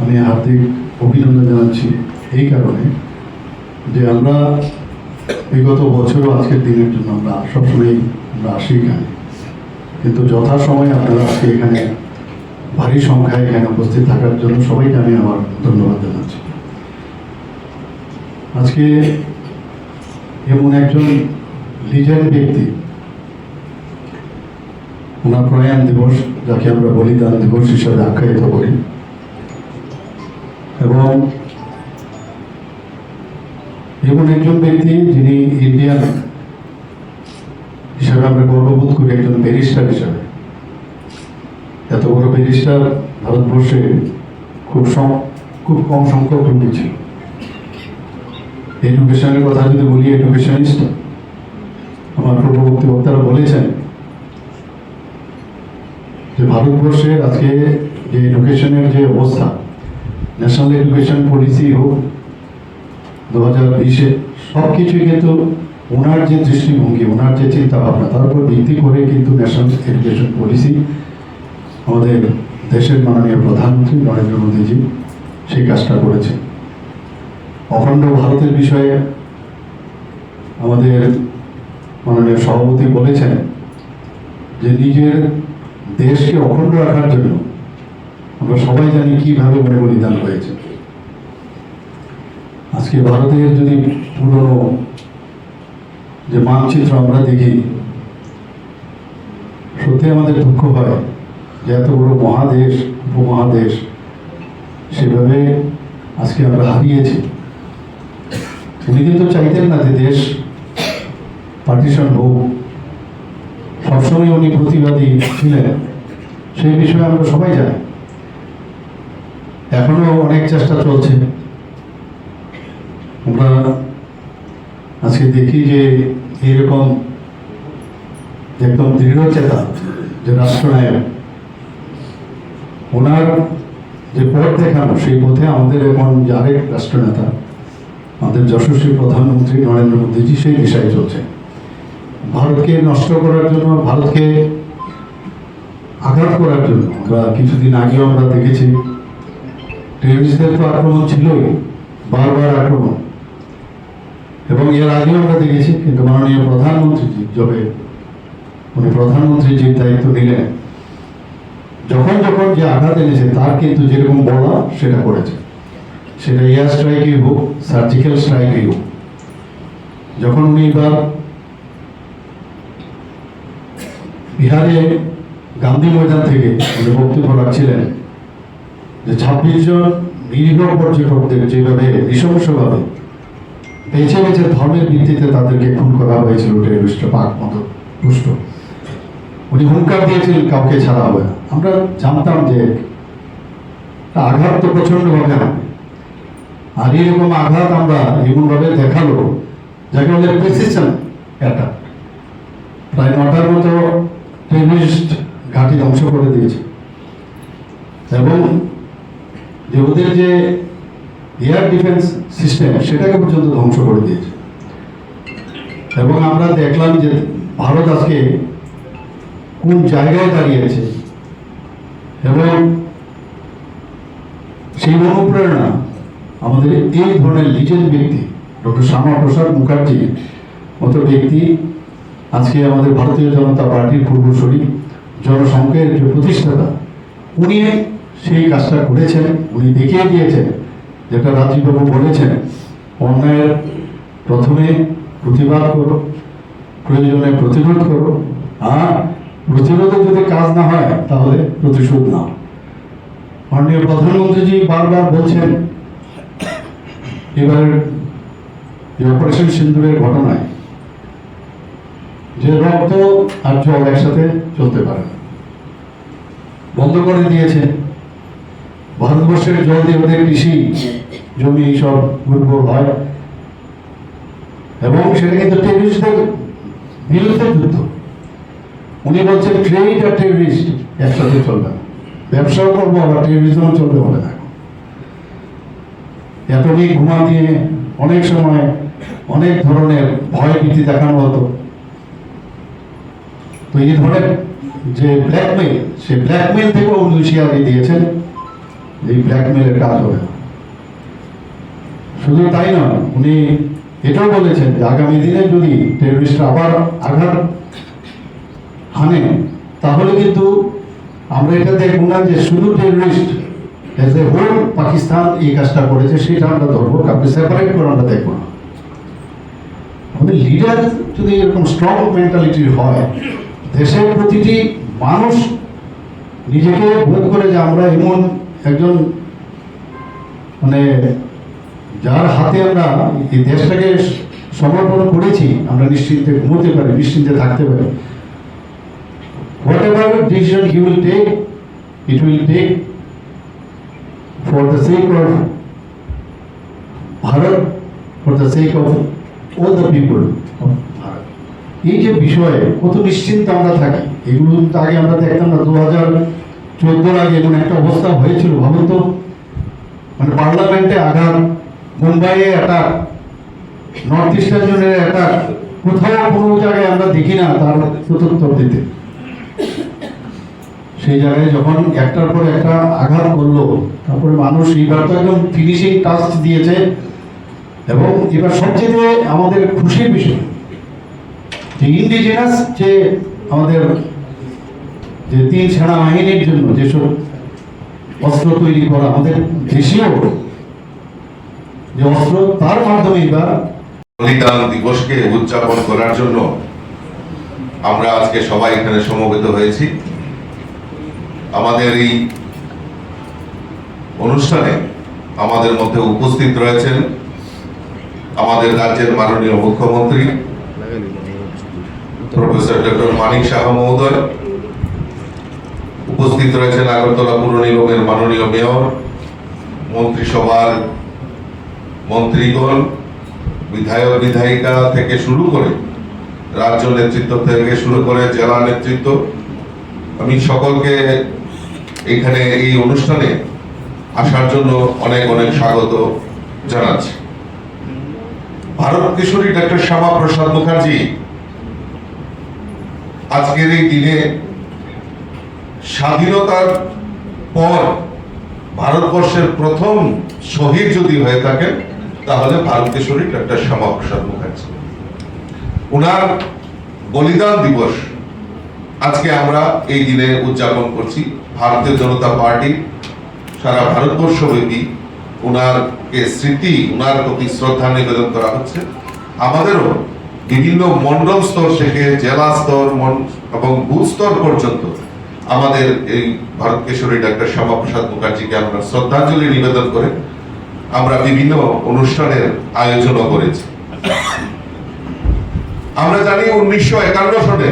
আমি হার্দিক অভিনন্দন জানাচ্ছি এই কারণে যে আমরা বিগত বছরও আজকের দিনের জন্য আমরা সবসময় আমরা আসি এখানে কিন্তু যথাসময়ে আপনারা আজকে এখানে ভারী সংখ্যায় এখানে উপস্থিত থাকার জন্য সবাইকে আমি আমার ধন্যবাদ জানাচ্ছি। আজকে এমন একজন লিজেন্ড ব্যক্তি, ওনার প্রয়াণ দিবস যাকে আমরা বলি বলিদান দিবস হিসাবে আখ্যায়িত করি। এবং এমন একজন ব্যক্তি যিনি ইন্ডিয়ান হিসাবে আমরা গর্ববোধ করি, একজন ব্যারিস্টার হিসাবে। এত বড় ব্যারিস্টার ভারতবর্ষে খুব খুব কম সংখ্যক লোকই ছিল। এডুকেশনের কথা যদি বলি এডুকেশনিস্ট আমার পূর্ববর্তী বক্তারা বলেছেন যে ভারতবর্ষের আজকে যে এডুকেশনের যে অবস্থা ন্যাশনাল এডুকেশন পলিসি হোক দু হাজার বিশে সব কিছুই কিন্তু ওনার যে দৃষ্টিভঙ্গি, ওনার যে চিন্তা ভাবনা তার উপর ভিত্তি করে কিন্তু ন্যাশনাল এডুকেশন পলিসি আমাদের দেশের মাননীয় প্রধানমন্ত্রী নরেন্দ্র মোদীজি সেই কাজটা করেছে অখণ্ড ভারতের বিষয়ে আমাদের মাননীয় সভাপতি বলেছেন যে নিজের দেশকে অখণ্ড রাখার জন্য আমরা সবাই জানি কীভাবে মনে বলিদান হয়েছে। আজকে ভারতের যদি পুরনো যে মানচিত্র আমরা দেখি, সত্যি আমাদের দুঃখ হয় যে এত বড় মহাদেশ, উপমহাদেশ, সেভাবে আজকে আমরা হারিয়েছি। উনি কিন্তু চাইতেন না যে দেশ পার্টিশন হোক। সবসময় উনি প্রতিবাদী ছিলেন। সেই বিষয়ে আমরা সবাই জানি। এখনও অনেক চেষ্টা চলছে। আমরা আজকে দেখি যে এরকম একদম দৃঢ় চেতা যে রাষ্ট্রনায়ক, ওনার যে পথ দেখানো, সেই পথে আমাদের এখন যে রাষ্ট্রনেতা, আমাদের যশস্বী প্রধানমন্ত্রী নরেন্দ্র মোদীজি সেই দিশায় চলছে। ভারতকে নষ্ট করার জন্য, ভারতকে আঘাত করার জন্য। আমরা কিছুদিন আগেও আমরা দেখেছি। টেররিস্টদের তো আক্রমণ ছিলই, বারবার আক্রমণ। এবং এর আগেও আমরা দেখেছি, কিন্তু মাননীয় প্রধানমন্ত্রীজি যবে, উনি প্রধানমন্ত্রী যে দায়িত্ব নিলেন, যখন যখন যে আঘাত এনেছে, তার কিন্তু যেরকম বলা, সেটা করেছে। সেটা এয়ার স্ট্রাইকই হোক সার্জিক্যাল স্ট্রাইকই হোক। যখন উনি এবার বিহারে গান্ধী ময়দান থেকে উনি বক্তব্য রাখছিলেন যে ছাব্বিশ জন নিরীহ পর্যটকদের যেভাবে নৃশংসভাবে বেছে বেছে ধর্মের ভিত্তিতে তাদেরকে খুন করা হয়েছিল টেররিস্ট পাক মতো পুষ্ট উনি হুঙ্কার দিয়েছিলেন, কাউকে ছাড়া হবে আমরা জানতাম যে আঘাত তো প্রচণ্ডভাবে হবে। আর এরকম আঘাত আমরা এমনভাবে দেখাল, যাকে বলে প্রেসিশন অ্যাটাক প্রায় নটার মতো টেররিস্ট ঘাঁটি ধ্বংস করে দিয়েছে। এবং যে ওদের যে এয়ার ডিফেন্স সিস্টেম সেটাকে পর্যন্ত ধ্বংস করে দিয়েছে। এবং আমরা দেখলাম যে ভারত আজকে কোন জায়গায় দাঁড়িয়েছে এবং সেই অনুপ্রেরণা আমাদের এই ধরনের লিজেন্ড ব্যক্তি, ডক্টর শ্যামা প্রসাদ মুখার্জি মতো ব্যক্তি আজকে আমাদের ভারতীয় জনতা পার্টির পূর্বসরী জনসংঘের যে প্রতিষ্ঠাতা, উনি সেই কাজটা করেছেন, উনি দেখিয়ে দিয়েছেন, যেটা রাজীববাবু বলেছেন, অন্যায়ের প্রথমে প্রতিবাদ করো, প্রয়োজনে প্রতিরোধ করো, আর প্রতিরোধে যদি কাজ না হয়, তাহলে প্রতিশোধ না মাননীয় প্রধানমন্ত্রীজি বারবার বলছেন এবার অপারেশন সিন্দুরের ঘটনায় যে রক্ত আর জল একসাথে চলতে পারে। না। বন্ধ করে দিয়েছে। ভারতবর্ষের জল দিয়ে ওদের কৃষি জমি সব উর্বর হয়। এবং সেটা কিন্তু টেরিস্টদের বিরুদ্ধে যুদ্ধ। উনি বলছেন ট্রেড আর টেরিস্ট একসাথে চলবে না। ব্যবসাও করব আবার টেরিজমও চলবে বলে না এতদিন ঘুমা দিয়ে অনেক সময় অনেক ধরনের ভয় ভীতি দেখানো হতো। তো এই যে ব্ল্যাকমেল সে ব্ল্যাকমেল থেকেও হুঁশিয়ারি দিয়েছেন, এই ব্ল্যাকমেলের কাজ হবে শুধু তাই নয়, উনি এটাও বলেছেন যে আগামী দিনে যদি টেররিস্টরা আবার আঘাত হানে, তাহলে কিন্তু আমরা এটা দেখব না যে শুধু terrorist as a whole Pakistan এই কাজটা করেছে, সেটা আমরা ধরবো, কাউকে সেপারেট করে আমরা দেখব না। আমাদের লিডার যদি এরকম স্ট্রং মেন্টালিটির হয় দেশের প্রতিটি মানুষ নিজেকে বোধ করে যে আমরা এমন একজন মানে যার হাতে আমরা এই দেশটাকে সমর্পণ করেছি, আমরা নিশ্চিন্তে ঘুমোতে পারি, নিশ্চিন্তে থাকতে পারি। Whatever decision he will take it will take for the sake of Bharat for the sake of all the people এই যে বিষয়ে কত নিশ্চিন্ত আমরা থাকি, এগুলো আগে আমরা দেখতাম না দু হাজার চোদ্দোর আগে এমন একটা অবস্থা হয়েছিল, ভাবুন তো। মানে পার্লামেন্টে আঘাত, মুম্বাইয়ে অ্যাটাক নর্থ ইস্টার্ন জোনের অ্যাটাক কোথাও কোনো জায়গায় আমরা দেখি না তার প্রত্যুত্তর দিতে। সেই জায়গায় যখন একটার পর একটা আঘাত করল, তারপরে মানুষ এইবার তো একদম ফিনিশিং টাচ দিয়েছে। এবং এবার সবচেয়ে আমাদের খুশির বিষয় যে ইন্ডিজিনাস যে আমাদের যে তিন সেনা বাহিনীর জন্য যেসব অস্ত্র তৈরি করা আমাদের দেশীয়, যে অস্ত্র, তার মাধ্যমে এবার বলিদান দিবসকে উদযাপন করার জন্য আমরা আজকে সবাই এখানে সমবেত হয়েছি। আমাদের এই অনুষ্ঠানে আমাদের মধ্যে উপস্থিত রয়েছেন আমাদের রাজ্যের মাননীয় মুখ্যমন্ত্রী প্রফেসর ডক্টর মানিক শাহ মহোদয় উপস্থিত রয়েছেন আগরতলা পুর নিগমের মাননীয় মেয়র, মন্ত্রিসভার মন্ত্রীগণ, বিধায়ক, বিধায়িকা থেকে শুরু করে রাজ্য নেতৃত্ব থেকে শুরু করে জেলা নেতৃত্ব। আমি সকলকে এখানে এই অনুষ্ঠানে আসার জন্য অনেক অনেক স্বাগত জানাচ্ছি। ভারত কিশোরী ডক্টর শ্যামা প্রসাদ মুখার্জি আজকের এই দিনে স্বাধীনতার পর ভারতবর্ষের প্রথম শহীদ যদি হয়ে থাকেন, তাহলে ভারত কিশোরী ডক্টর শ্যামা প্রসাদ মুখার্জি। ওনার বলিদান দিবস আজকে আমরা এই দিনে উদযাপন করছি। ভারতীয় জনতা পার্টি, সারা ভারতবর্ষব্যাপী ওনারকে স্মৃতি ওনার প্রতি শ্রদ্ধা নিবেদন করা হচ্ছে। আমাদেরও বিভিন্ন মন্ডল স্তর থেকে জেলা স্তর এবং বুথ স্তর পর্যন্ত আমাদের এই ভারত কেশরী ডাক্তার শ্যামা প্রসাদ মুখার্জিকে আমরা শ্রদ্ধাঞ্জলি নিবেদন করে আমরা বিভিন্ন অনুষ্ঠানের আয়োজনও করেছি। আমরা জানি উনিশশো একান্ন সনে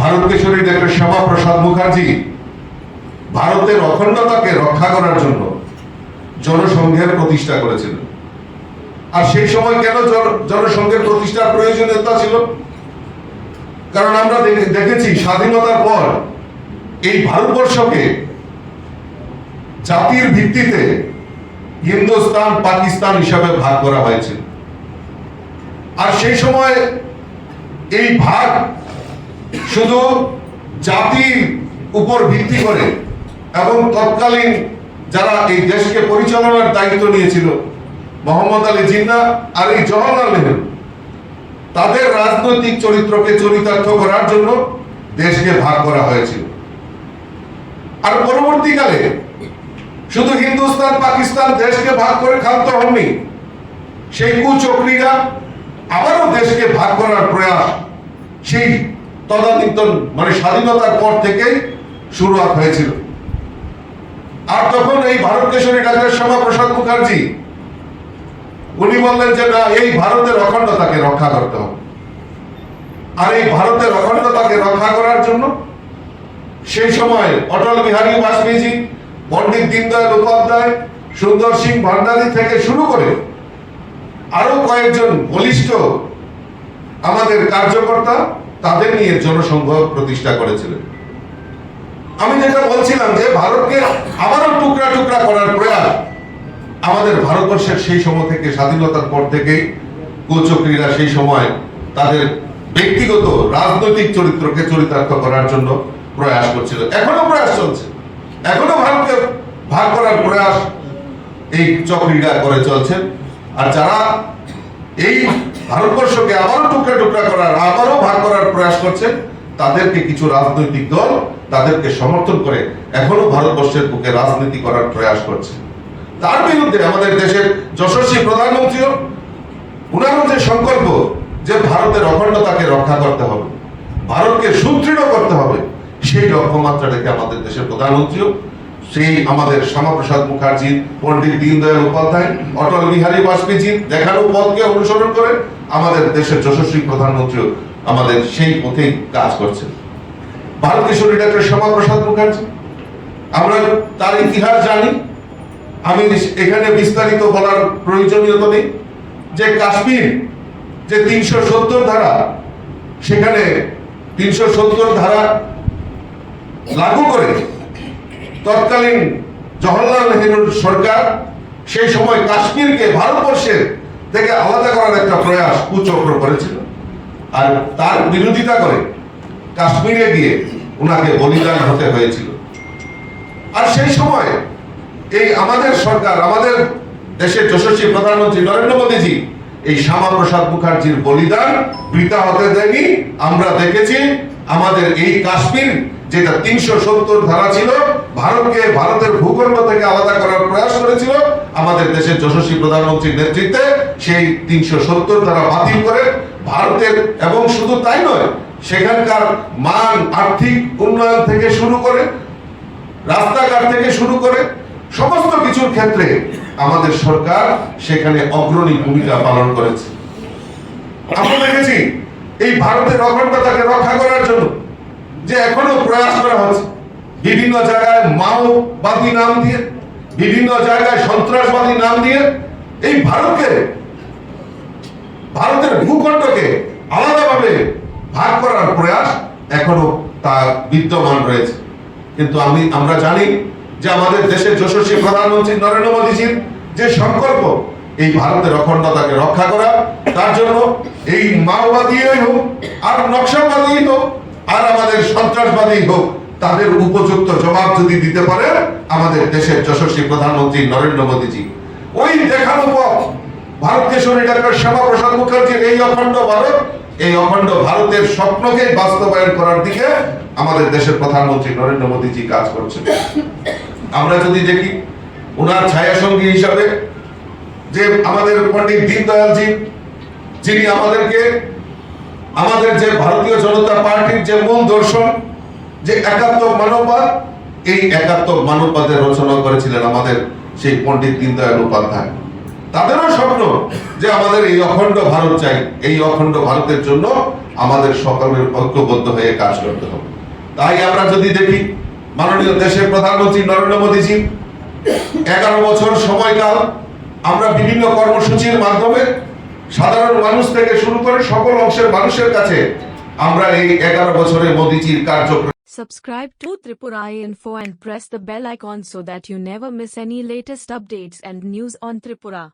ভারত কেশরী ডাক্তার শ্যামা প্রসাদ মুখার্জি ভারতের অখণ্ডতাকে রক্ষা করার জন্য জনসংঘের প্রতিষ্ঠা করেছিলেন। আর সেই সময় কেন জন- জনসংঘের প্রতিষ্ঠার প্রয়োজনীয়তা ছিল? কারণ আমরা দেখে- দেখেছি স্বাধীনতার পর এই ভারতবর্ষকে জাতির ভিত্তিতে হিন্দুস্তান, পাকিস্তান হিসাবে ভাগ করা হয়েছে। আর সেই সময় এই ভাগ শুধু জাতির উপর ভিত্তি করে এবং তৎকালীন যারা এই দেশকে পরিচালনার দায়িত্ব নিয়েছিল মোহাম্মদ আলী জিন্না আর এই জওয়াহরলাল নেহরু। তাদের রাজনৈতিক চরিত্রকে চরিতার্থ করার জন্য দেশকে ভাগ করা হয়েছিল। আর পরবর্তীকালে শুধু হিন্দুস্তান, পাকিস্তান দেশকে ভাগ করে ক্ষান্ত হননি, সেই কুচক্রীরা আবারও দেশকে ভাগ করার প্রয়াস সেই তদানীন্তন মানে স্বাধীনতার পর থেকেই শুরুয়াত হয়েছিল। আর তখন এই ভারত কেশরী ডাক্তার শ্যামাপ্রসাদ মুখার্জি উনি বললেন যে, না, এই ভারতের অখণ্ডতাকে রক্ষা করতে হবে। আর এই ভারতের অখণ্ডতাকে রক্ষা করার জন্য সেই সময় অটল বিহারী বাজপেয়ীজি, পণ্ডিত দীনদয়াল উপাধ্যায়, সুন্দর সিং ভান্ডারী থেকে শুরু করে আরও কয়েকজন বলিষ্ঠ আমাদের কার্যকর্তা তাদের নিয়ে জনসংঘ প্রতিষ্ঠা করেছিলেন। আমি যেটা বলছিলাম যে, ভারতকে আবারও টুকরা টুকরা করার প্রয়াস আমাদের ভারতবর্ষের সেই সময় থেকে, স্বাধীনতার পর থেকেই কুচক্রীরা সেই সময় তাদের ব্যক্তিগত রাজনৈতিক চরিত্রকে চরিতার্থ করার জন্য প্রয়াস করছিল। এখনও প্রয়াস চলছে। এখনও ভারতকে ভাগ করার প্রয়াস এই চক্রীরা করে চলছে আর যারা এই ভারতবর্ষকে আবারও টুকরা টুকরা করার, আবারও ভাগ করার প্রয়াস করছে, তাদেরকে কিছু রাজনৈতিক দল তাদেরকে সমর্থন করে এখনও ভারতবর্ষের বুকে রাজনীতি করার প্রয়াস করছে। তার বিরুদ্ধে আমাদের দেশের যশস্বী প্রধানমন্ত্রীও উনারও যে সংকল্প যে ভারতের অখণ্ডতাকে রক্ষা করতে হবে, ভারতকে সুদৃঢ় করতে হবে, সেই লক্ষ্যমাত্রা রেখে আমাদের দেশের প্রধানমন্ত্রীও সেই আমাদের শ্যামাপ্রসাদ মুখার্জি, পণ্ডিত দীনদয়াল উপাধ্যায়, অটল বিহারী বাজপেয়ীজির দেখানো পথকে অনুসরণ করে আমাদের দেশের যশস্বী প্রধানমন্ত্রীও আমাদের সেই পথেই কাজ করছেন। ভারত কিশোরী ডাক্তার শ্যামাপ্রসাদ মুখার্জি, আমরা তার ইতিহাস জানি আমি এখানে বিস্তারিত বলার প্রয়োজনীয়তা নেই। যে কাশ্মীর, যে তিনশো সত্তর ধারা, সেখানে তিনশো সত্তর ধারা লাগু করে তৎকালীন জওহরলাল নেহরুর সরকার সেই সময় কাশ্মীরকে ভারতবর্ষের থেকে আলাদা করার একটা প্রয়াস কুচক্র করেছিল। আর তার বিরোধিতা করে কাশ্মীরে গিয়ে ওনাকে বলিদান হতে হয়েছিল। আর সেই সময় এই আমাদের সরকার, আমাদের দেশের যশস্বী প্রধানমন্ত্রী নরেন্দ্র মোদীজি এই শ্যামাপ্রসাদ মুখার্জির বলিদান বৃথা হতে দেয়নি। আমরা দেখেছি আমাদের এই কাশ্মীর, যেটা তিনশো সত্তর ধারা ছিল, ভারতকে ভারতের ভূখণ্ড থেকে আলাদা করার প্রয়াস করেছিল। আমাদের দেশের যশস্বী প্রধানমন্ত্রীর নেতৃত্বে সেই তিনশো সত্তর ধারা বাতিল করে ভারতের, এবং শুধু তাই নয়, সেখানকার মান, আর্থিক উন্নয়ন থেকে শুরু করে, রাস্তাঘাট থেকে শুরু করে সমস্ত কিছুর ক্ষেত্রে আমাদের সরকার সেখানে অগ্রণী ভূমিকা পালন করেছে। আমরা দেখেছি এই ভারতের অখণ্ডতাকে রক্ষা করার জন্য যে এখনও প্রয়াস করা হচ্ছে। বিভিন্ন জায়গায় মাওবাদী নাম দিয়ে, বিভিন্ন জায়গায় সন্ত্রাসবাদী নাম দিয়ে এই ভারতকে, ভারতের ভূখণ্ডকে আলাদাভাবে ভাগ করার প্রয়াস এখনও তা বিদ্যমান রয়েছে। কিন্তু আমি, আমরা জানি যে আমাদের দেশের যশস্বী প্রধানমন্ত্রী নরেন্দ্র মোদীজির যে সংকল্প, এই ভারতের অখণ্ডতাকে রক্ষা করা, তার জন্য এই মাওবাদী হোক, আর নকশাবাদী হোক, আর আমাদের সন্ত্রাসবাদী হোক, তাদের উপযুক্ত জবাব যদি দিতে পারে আমাদের দেশের যশস্বী প্রধানমন্ত্রী নরেন্দ্র মোদীজি। ওই দেখানো পথ ভারত কেশরী ডাক্তার শ্যামাপ্রসাদ মুখার্জির এই অখণ্ড ভারত, এই অখণ্ড ভারতের স্বপ্নকে বাস্তবায়ন করার দিকে আমাদের দেশের প্রধানমন্ত্রী নরেন্দ্র মোদীজি কাজ করছেন। আমরা যদি দেখি, ওনার ছায়া সঙ্গী হিসাবে যে আমাদের পণ্ডিত দীনদয়ালজি, যিনি আমাদেরকে, আমাদের যে ভারতীয় জনতা পার্টির যে মূল দর্শন, যে একাত্ম মানববাদ, এই একাত্ম মানববাদের রচনা করেছিলেন আমাদের সেই পণ্ডিত দীনদয়াল উপাধ্যায়। তাদেরও স্বপ্ন যে আমাদের এই অখণ্ড ভারত চাই, এই অখণ্ড ভারতের জন্য আমাদের সকলের ঐক্যবদ্ধ হয়ে কাজ করতে হবে। তাই আমরা যদি দেখি মাননীয় দেশের প্রধানমন্ত্রী নরেন্দ্র মোদীজি, এগারো বছর সময়কাল আমরা বিভিন্ন কর্মসূচির মাধ্যমে সাধারণ মানুষ থেকে শুরু করে সকল অংশের মানুষের কাছে আমরা এই এগারো বছরে মোদীজির কার্যক্রম Subscribe to Tripura Info and press the bell icon so that you never miss any latest updates and news on Tripura.